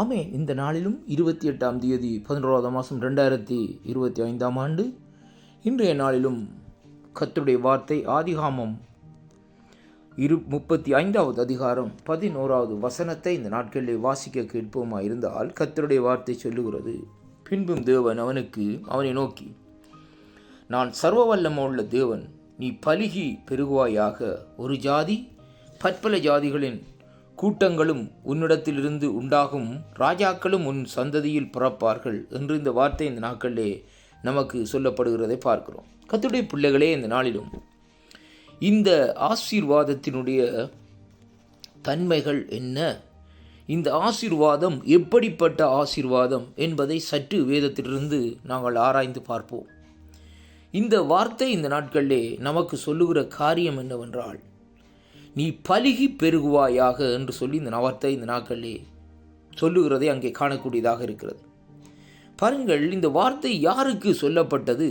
ஆமே இந்த நாளிலும் இருபத்தி எட்டாம் தேதி பதினோராவது மாதம் ரெண்டாயிரத்தி இருபத்தி ஐந்தாம் ஆண்டு. இன்றைய நாளிலும் கத்துடைய வார்த்தை ஆதிகாமம் இரு முப்பத்தி ஐந்தாவது அதிகாரம் பதினோராவது வசனத்தை இந்த நாட்களிலே வாசிக்க கேட்போமா இருந்தால் கத்தருடைய வார்த்தை சொல்லுகிறது. பின்பும் தேவன் அவனுக்கு அவனை நோக்கி நான் சர்வ உள்ள தேவன் நீ பலுகி பெருகுவாயாக ஒரு ஜாதி பற்பல ஜாதிகளின் கூட்டங்களும் உன்னிடத்திலிருந்து உண்டாகும் ராஜாக்களும் உன் சந்ததியில் பிறப்பார்கள் என்று இந்த வார்த்தை இந்த நாட்களிலே நமக்கு சொல்லப்படுகிறதை பார்க்கிறோம். கத்துடைய பிள்ளைகளே இந்த நாளிலும் இந்த ஆசீர்வாதத்தினுடைய தன்மைகள் என்ன? இந்த ஆசீர்வாதம் எப்படிப்பட்ட ஆசீர்வாதம் என்பதை சற்று வேதத்திலிருந்து நாங்கள் ஆராய்ந்து பார்ப்போம். இந்த வார்த்தை இந்த நாட்களிலே நமக்கு சொல்லுகிற காரியம் என்னவென்றால் நீ பலுகி பெருகுவாயாக என்று சொல்லி இந்த வார்த்தை இந்த நாட்களிலே சொல்லுகிறதை அங்கே காணக்கூடியதாக இருக்கிறது. பாருங்கள் இந்த வார்த்தை யாருக்கு சொல்லப்பட்டது?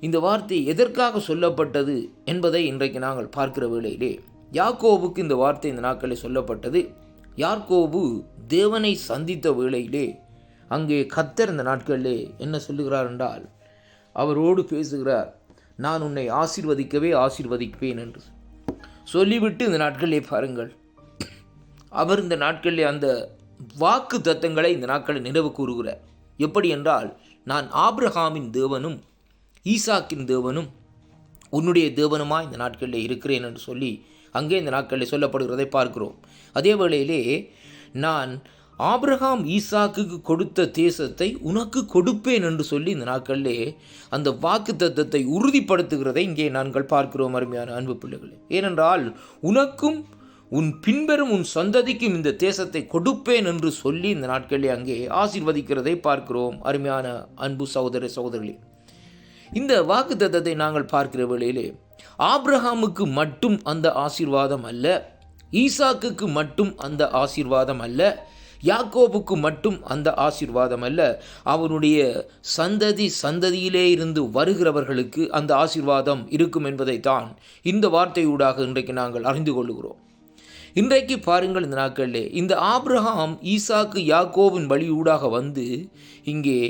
இந்த வார்த்தை எதற்காக சொல்லப்பட்டது என்பதை இன்றைக்கு நாங்கள் பார்க்கிற வேளையிலே யாக்கோவுக்கு இந்த வார்த்தை இந்த நாட்களில் சொல்லப்பட்டது. யார்கோவு தேவனை சந்தித்த வேளையிலே அங்கே கத்தர் இந்த நாட்களிலே என்ன சொல்லுகிறார் என்றால் அவரோடு பேசுகிறார் நான் உன்னை ஆசீர்வதிக்கவே ஆசீர்வதிப்பேன் என்று சொல்லிவிட்டு இந்த நாட்களிலே பாருங்கள். அவர் இந்த நாட்களிலே அந்த வாக்கு தத்தங்களை இந்த நாட்களில் நினைவு கூறுகிறார். எப்படி என்றால் நான் ஆப்ரஹாமின் தேவனும் ஈசாக்கின் தேவனும் உன்னுடைய தேவனுமா இந்த நாட்களில் இருக்கிறேன் என்று சொல்லி அங்கே இந்த நாட்களில் சொல்லப்படுகிறதை பார்க்கிறோம். அதே வேளையிலே நான் ஆப்ரஹாம் ஈசாக்குக்கு கொடுத்த தேசத்தை உனக்கு கொடுப்பேன் என்று சொல்லி இந்த நாட்களிலே அந்த வாக்கு தத்தத்தை உறுதிப்படுத்துகிறதை இங்கே நாங்கள் பார்க்கிறோம் அருமையான அன்பு பிள்ளைகளே. ஏனென்றால் உனக்கும் உன் பின்பெறும் உன் சந்ததிக்கும் இந்த தேசத்தை கொடுப்பேன் என்று சொல்லி இந்த நாட்களிலே அங்கே ஆசிர்வதிக்கிறதை பார்க்கிறோம் அருமையான அன்பு சகோதர சகோதரிகளே. இந்த வாக்கு தத்தத்தை நாங்கள் பார்க்கிற வேளையிலே ஆப்ரஹாமுக்கு மட்டும் அந்த ஆசீர்வாதம் அல்ல ஈசாக்குக்கு மட்டும் அந்த ஆசீர்வாதம் அல்ல யாக்கோபுக்கு மட்டும் அந்த ஆசீர்வாதம் அல்ல அவனுடைய சந்ததி சந்ததியிலே இருந்து வருகிறவர்களுக்கு அந்த ஆசீர்வாதம் இருக்கும் என்பதைத்தான் இந்த வார்த்தையூடாக இன்றைக்கு நாங்கள் அறிந்து கொள்ளுகிறோம். இன்றைக்கு பாருங்கள் இந்த நாட்களிலே இந்த ஆப்ரஹாம் ஈசாக்கு யாக்கோவின் வழியூடாக வந்து இங்கே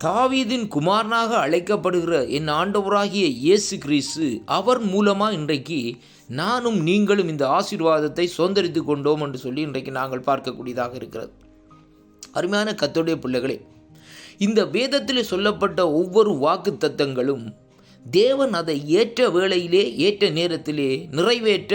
தாவீதின் குமாரனாக அழைக்கப்படுகிற என் ஆண்டவராகிய இயேசு கிறிஸ்து அவர் மூலமாக இன்றைக்கு நானும் நீங்களும் இந்த ஆசீர்வாதத்தை சுதந்திரித்து கொண்டோம் என்று சொல்லி இன்றைக்கு நாங்கள் பார்க்கக்கூடியதாக இருக்கிறது. அருமையான கத்தோடைய பிள்ளைகளே இந்த வேதத்தில் சொல்லப்பட்ட ஒவ்வொரு வாக்கு தத்தங்களும் தேவன் அதை ஏற்ற வேளையிலே ஏற்ற நேரத்திலே நிறைவேற்ற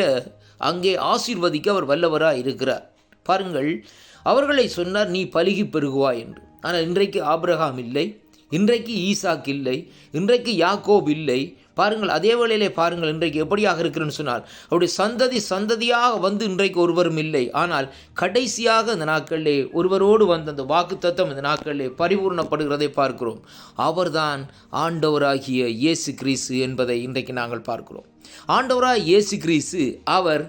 அங்கே ஆசீர்வதிக்க அவர் வல்லவராக இருக்கிறார் பாருங்கள் அவர்களை சொன்னார் நீ பலுகி பெருகுவாய் என்று. ஆனால் இன்றைக்கு ஆப்ரஹாம் இல்லை இன்றைக்கு ஈசாக் இல்லை இன்றைக்கு யாக்கோப் இல்லை. பாருங்கள் அதே வேளையிலே பாருங்கள் இன்றைக்கு எப்படியாக இருக்கிறேன்னு சொன்னால் அவருடைய சந்ததி சந்ததியாக வந்து இன்றைக்கு ஒருவரும் இல்லை. ஆனால் கடைசியாக இந்த நாட்களிலே ஒருவரோடு வந்த அந்த வாக்கு தத்துவம் இந்த நாட்களிலே பரிபூர்ணப்படுகிறதை பார்க்கிறோம். அவர்தான் ஆண்டவராகிய இயேசு கிறிஸ்து என்பதை இன்றைக்கு நாங்கள் பார்க்கிறோம். ஆண்டவராக இயேசு கிறிஸ்து அவர்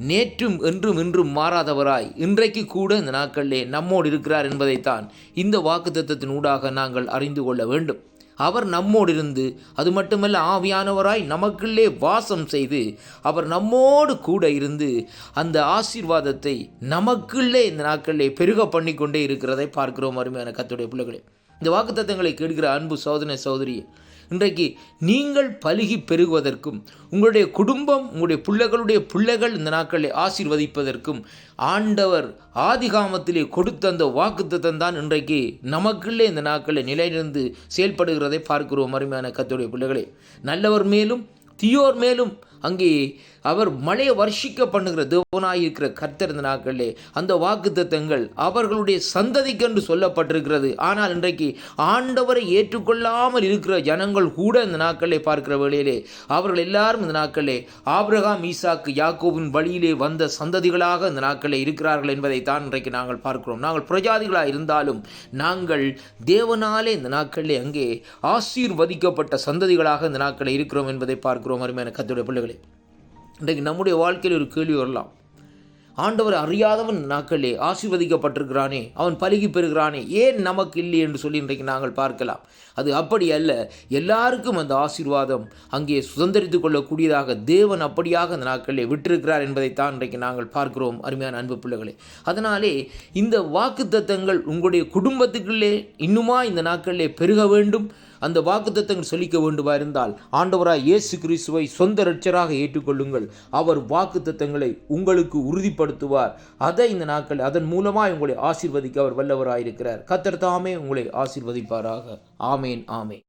நேற்றும் என்றும் இன்றும் மாறாதவராய் இன்றைக்கு கூட இந்த நாட்களிலே நம்மோடு இருக்கிறார் என்பதைத்தான் இந்த வாக்குத்தத்தத்தின் ஊடாக நாங்கள் அறிந்து கொள்ள வேண்டும். அவர் நம்மோடு இருந்து அது மட்டுமல்ல ஆவியானவராய் நமக்குள்ளே வாசம் செய்து அவர் நம்மோடு கூட இருந்து அந்த ஆசீர்வாதத்தை நமக்குள்ளே இந்த நாட்களிலே பெருக பண்ணி கொண்டே இருக்கிறதை பார்க்கிறோம் அருமையான கத்துடைய பிள்ளைகளே. இந்த வாக்குத்தத்தங்களை கேட்கிற அன்பு சோதனை சோதரி இன்றைக்கு நீங்கள் பழுகி பெருகுவதற்கும் உங்களுடைய குடும்பம் உங்களுடைய பிள்ளைகளுடைய பிள்ளைகள் இந்த நாட்களை ஆசீர்வதிப்பதற்கும் ஆண்டவர் ஆதிகாமத்திலே கொடுத்த அந்த வாக்குத்தத்தம் தான் இன்றைக்கு நமக்குள்ளே இந்த நாட்களில் நிலைநிறந்து செயல்படுகிறதை பார்க்கிறோம் அருமையான கத்துடைய பிள்ளைகளே. நல்லவர் மேலும் தீயோர் மேலும் அங்கே அவர் மழையை வர்ஷிக்க பண்ணுகிற தேவனாயிருக்கிற கர்த்தர் இந்த நாட்களிலே அந்த வாக்குத்தத்தங்கள் அவர்களுடைய சந்ததிக்கென்று சொல்லப்பட்டிருக்கிறது. ஆனால் இன்றைக்கு ஆண்டவரை ஏற்றுக்கொள்ளாமல் இருக்கிற ஜனங்கள் கூட இந்த நாட்களை பார்க்கிற வேளையிலே அவர்கள் எல்லாரும் இந்த நாட்களே ஆப்ரஹாம் ஈசாக்கு யாக்கோவின் வழியிலே வந்த சந்ததிகளாக இந்த நாட்களே இருக்கிறார்கள் என்பதை தான் இன்றைக்கு நாங்கள் பார்க்கிறோம். நாங்கள் பிரஜாதிகளாக இருந்தாலும் நாங்கள் தேவனாலே இந்த நாட்களிலே அங்கே ஆசீர்வதிக்கப்பட்ட சந்ததிகளாக இந்த நாட்களே இருக்கிறோம் என்பதை பார்க்கிறோம். அருமையான கத்துடைய பிள்ளைகளே. இன்றைக்கு நம்முடைய வாழ்க்கையில் ஒரு கேள்வி வரலாம். ஆண்டவர் அறியாதவன் நாக்களே ஆசீர்வதிக்கப்பட்டிருக்கிறானே அவன் பலுகி பெறுகிறானே ஏன் நமக்கு இல்லை என்று சொல்லி இன்றைக்கு நாங்கள் பார்க்கலாம். அது அப்படி அல்ல எல்லாருக்கும் அந்த ஆசீர்வாதம் அங்கே சுதந்திரித்து கொள்ளக்கூடியதாக தேவன் அப்படியாக அந்த நாட்களிலே விட்டிருக்கிறார் என்பதைத்தான் இன்றைக்கு நாங்கள் பார்க்கிறோம் அருமையான அன்பு பிள்ளைகளே. அதனாலே இந்த வாக்குத்தத்தங்கள் உங்களுடைய குடும்பத்துக்குள்ளே இன்னுமா இந்த நாட்களிலே பெருக வேண்டும். அந்த வாக்குத்தத்தங்கள் சொல்லிக்க வேண்டுமா இருந்தால் ஆண்டவராய் இயேசு கிறிஸ்துவை சொந்த ரட்சராக ஏற்றுக்கொள்ளுங்கள். அவர் வாக்குத்தத்தங்களை உங்களுக்கு உறுதிப்படுத்துவார். அதை இந்த நாட்கள் அதன் மூலமாக உங்களை ஆசீர்வதிக்க அவர் வல்லவராயிருக்கிறார். கத்தர் தாமே உங்களை ஆசீர்வதிப்பாராக. ஆமேன் ஆமேன்.